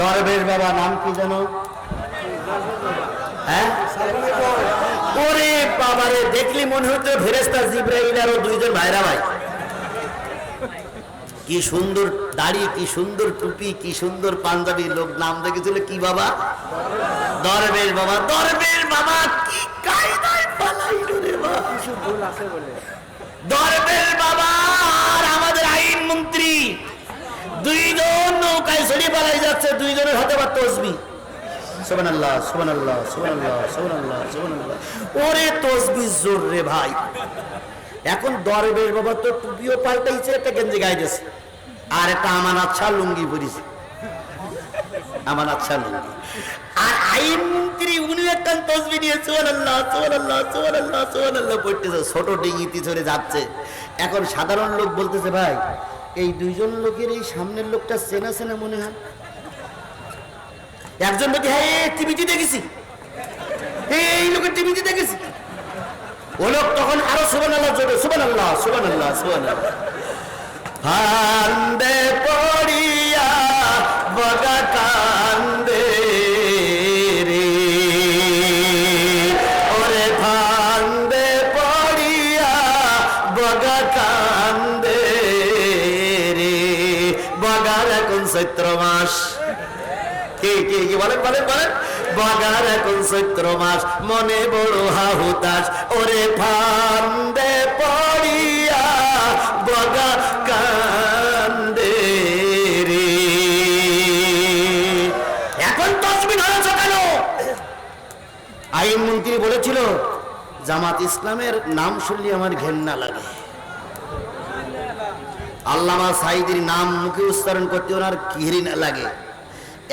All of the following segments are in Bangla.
দরবেশ বাবা, নাম কি জানো হ্যাঁ? ওরে বাবারে, দেখলি মনে হতো ফেরেস্তা জিব্রাইল আর দুইজন ভাইরা ভাই। কি সুন্দর দাড়ি, কি সুন্দর টুপি, কি সুন্দর পাঞ্জাবি, লোক নাম দেখেছিল কি বাবা? দরবেশ বাবা দরবেশ বাবা, কি কায়দায় পালাইলো রে বাবা দরবেশ বাবা, আর আমাদের আইন মন্ত্রী দুইজন নৌকায় চড়ে পালাই যাচ্ছে, দুইজনের হাতে বা তসবি। আর একটা আচ্ছা লুঙ্গি পরিছে। আচ্ছা লুঙ্গি। আর ছোট ডিঙিতে চড়ে যাচ্ছে। এখন সাধারণ লোক বলতেছে, ভাই এই দুইজন লোকের এই সামনের লোকটা চেনা চেনা মনে হয়। একজন লোক হ্যাঁ টিভিটি দেখেছি। এই লোকের টিভিতে দেখেছি। ও লোক তখন আরও সুবান আল্লাহ জোরে সুবান আল্লাহ সুবান আল্লাহ সুবান আল্লাহ পড়িয়া বগা কি কি কি? বলেন বলেন এখন চৈত্র মাস, মনে বড় হাহুতাস ওরে ফান্দে পড়িয়া, বগা কান্দে রে। এখন তসবিন হয়েছ কেন? আইন মন্ত্রী বলেছিল, জামাত ইসলামের নাম শুনলে আমার ঘেন্না লাগে। আল্লামা সাইদির নাম মুখে উচ্চারণ করতে ওনার ঘৃণা লাগে।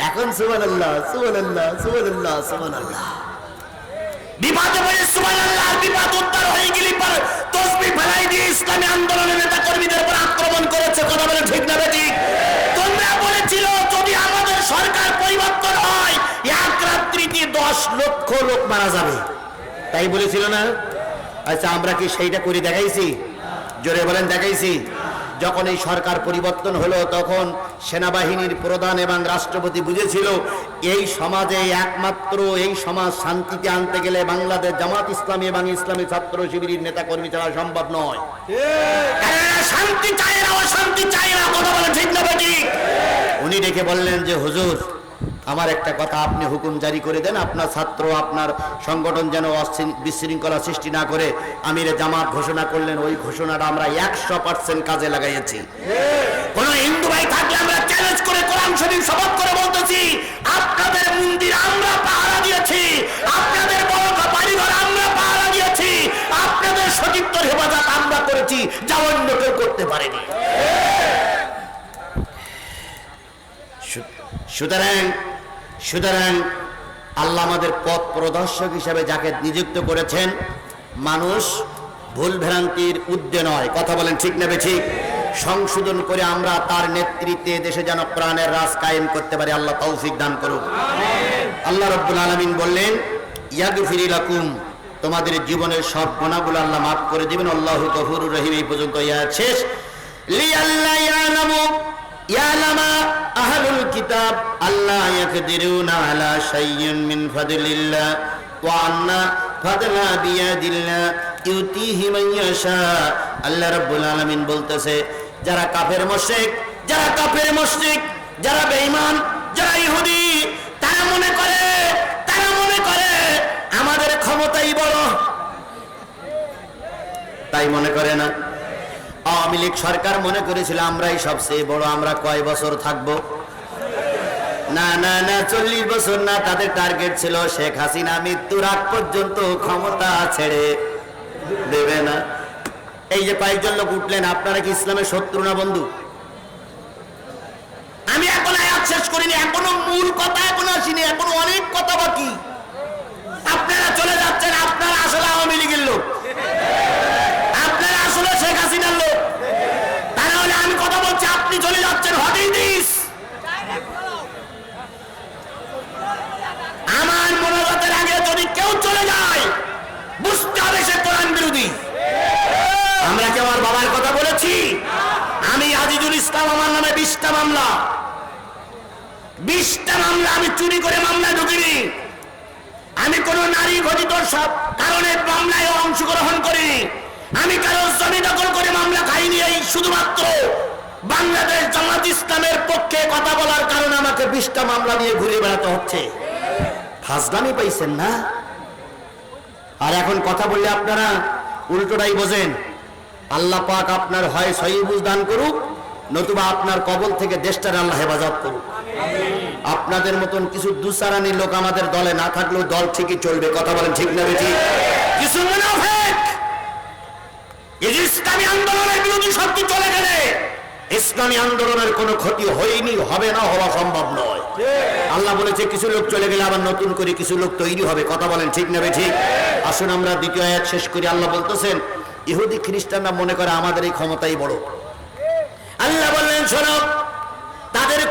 এখন সুবান আল্লাহ সুবান আল্লাহ সুবান আল্লাহ সুবান আল্লাহ বিপদে পড়ে সুবান আল্লাহ বিপদ উদ্ধার হয়ে গেলি পর তসবি ফেলাই দিয়ে ইসলামী আন্দোলনের নেতা কর্মীদের উপর আক্রমণ করেছে, কথা বলে ঠিক না ঠিক তোমরা বলেছিল, যদি আমাদের সরকার পরিবর্তন হয়, এক রাত্রিতে দশ লক্ষ লোক মারা যাবে। তাই বলেছিল না? আচ্ছা আমরা কি সেইটা করে দেখাইছি? জোরে বলেন, দেখাইছি। যখন এই সরকার পরিবর্তন হলো তখন সেনাবাহিনীর প্রধান এবং রাষ্ট্রপতি বুঝেছিল এই সমাজে একমাত্র এই সমাজ শান্তিতে আনতে গেলে বাংলাদেশ জামাত ইসলামী এবং ইসলামী ছাত্র শিবিরের নেতা কর্মী ছাড়া সম্ভব নয়। শান্তি চায় না অশান্তি চায় না কথা বলে ঠিক না উনি ডেকে বললেন যে হুজুর আমার একটা কথা আপনি হুকুম জারি করে দেন আপনার ছাত্র আপনার সংগঠন যেন বিশৃঙ্খলা সৃষ্টি না করে আমিরে জামাত ঘোষণা করলেন ওই ঘোষণাটা আমরা একশো পার্সেন্ট কাজে লাগাইছি কোন হিন্দু ভাই থাকলে আমরা চ্যালেঞ্জ করে কোরআন শরীফ শপথ করে বলতেছি আপনাদের মন্দির আমরা পাহারা দিয়েছি আপনাদের বড় বাড়িঘর আমরা পাহারা দিয়েছি আপনাদের হেফাজত আমরা করেছি যা অন্য কেউ করতে পারেনি। সুতরাং সুতরাং আল্লাহ আমাদের পথ প্রদর্শক হিসাবে যাকে নিযুক্ত করেছেন, মানুষ ভুল ভ্রান্তির উদ্দে নয়। কথা বলেন ঠিক নেবে ঠিক সংশোধন করে আমরা তার নেতৃত্বে দেশে যেন প্রাণের রাজ কায়েম করতে পারি, আল্লাহ তৌফিক দান করুক। আল্লাহ রব্বুল আলমিন বললেন, ইয়াগফিরি লাকুম, তোমাদের জীবনের সব গুণাগুলো আল্লাহ মাফ করে দিবেন। আল্লাহ গফুরুর রহিম এই পর্যন্ত ইয়া শেষ। লিয়াল্লা ইয়ালামু যারা কাফের মুশরিক, যারা কাফের মুশরিক, যারা বেঈমান, যারা ইহুদি, তারা মনে করে, তারা মনে করে আমাদের ক্ষমতাই বড়। তাই মনে করে না। আওয়ামী লীগ সরকার মনে করেছিল, আমরাই সবচেয়ে বড়, আমরা কয় বছর থাকব? না না না, চল্লিশ বছর না, তাদের টার্গেট ছিল শেখ হাসিনা মৃত্যুর আগ পর্যন্ত ক্ষমতা ছেড়ে দেবে না। এই যে কয়েকজন লোক উঠলেন, আপনারা কি ইসলামের শত্রু না বন্ধু? আমি এখন আয়াত শেষ করিনি, এখনও মূল কথা এখনও আসিনি, এখনও অনেক কথা বাকি আপনারা চলে যাচ্ছেন আপনারা আসলে আওয়ামী লীগের লোক আপনারা আসলে শেখ হাসিনার লোক তাহলে আমি কথা বলছি আপনি চলে যাচ্ছেন হটেই দিস আমার মনোগতের আগে যদি কেউ চলে যায় বুঝতে হবে সে কোরআন বিরোধী আমরা কি আমার বাবার কথা বলেছি আমি আজিজুল ইসলাম আমার নামে বিশটা মামলা আমি চুরি করে মামলা ঢুকিনি। আমি কোন নারী ঘটিত সব কারণে মামলায় অংশগ্রহণ করিনি। আমি কারও জমি দখল করে মামলা খাইনি এই শুধুমাত্র বাংলাদেশ জামাত ইসলামের পক্ষে কথা বলার কারণে আমাকে বিশটা মামলা নিয়ে ঘুরে বেড়াতে হচ্ছে। ফাজলামি পাইছেন না? আর এখন কথা বললে আপনারা উল্টোটাই বোঝেন। আল্লাহ পাক আপনার হয় সহিবুজ দান করুক নতুবা আপনার কবল থেকে দেশটার আল্লাহ হেফাজত করুক। আপনাদের মতন কিছু দুসারানি লোক আমাদের দলে না থাকলেও দল ঠিকই চলবে। কথা বলেন ঠিক না বেঠি? কিছু ইসলামী আন্দোলনের বিরোধী শক্তি চলে গেলে ইসলামী আন্দোলনের কোনো ক্ষতি হয়নি, হবে না, হওয়া সম্ভব নয়। আল্লাহ বলেছে, কিছু লোক চলে গেলে আবার নতুন করে কিছু লোক তৈরি হবে। কথা বলেন ঠিক নেবে ঠিক আসুন আমরা দ্বিতীয় আয়াত শেষ করি। আল্লাহ বলতেছেন, ইহুদি খ্রিস্টানরা মনে করে আমাদের এই ক্ষমতাই বড়। আল্লাহ বললেন শোনো তাদের